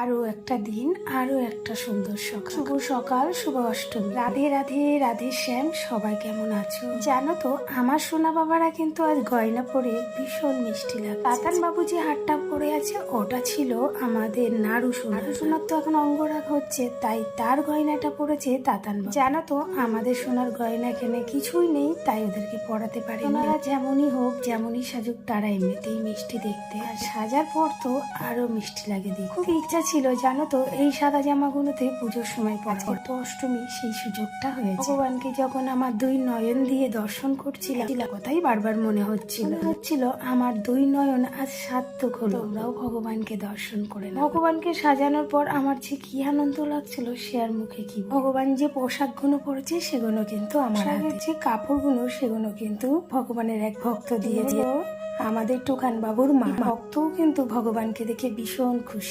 আরও একটা দিন আরও একটা সুন্দর সকাল। শুভ সকাল, শুভ অষ্টমী। রাধে রাধে রাধে শ্যাম, সবাই কেমন আছো? জানো তো, আমার সোনা বাবারা কিন্তু আজ গয়না পরে ভীষণ মিষ্টি লাগে তাতান বাবু যে হাটটা পরে আছে, ওটা ছিল আমাদের নাড়ু সোনা। নাড়ু সোনার তো এখন অঙ্গরাগ হচ্ছে, তাই তার গয়নাটা পড়েছে তাতান বাবু। জানো তো, আমাদের সোনার গয়না এখানে কিছুই নেই, তাই ওদেরকে পড়াতে পারি ওনারা যেমনই হোক, যেমনই সাজুক, তারা এমনিতেই মিষ্টি দেখতে। আর সাজার পর তো আরও মিষ্টি লাগে দেখতে। খুব ইচ্ছা ছিল জানো তো এই সাদা জামাগুলোতে পুজোর সময় পরা তো অষ্টমী সেই সুযোগটা হয়েছে। ভগবানকে যখন আমার দুই নয়ন দিয়ে দর্শন করছিলাম ছিল কথাই বারবার মনে হচ্ছিল। হচ্ছিল আমার দুই নয়ন আজ সার্থক হলো। তোমরাও ভগবানকে দর্শন করে। ভগবানকে সাজানোর পর আমার যে কি আনন্দ লাগছিল সে আর মুখে কি ভগবান যে পোশাকগুলো পরেছে সেগুলো কিন্তু আমার যে কাপড়গুলো সেগুলো কিন্তু ভগবানের এক ভক্ত দিয়েছে। আমাদের টুকান বাবুর মা। ভক্তও কিন্তু ভগবানকে দেখে ভীষণ খুশি।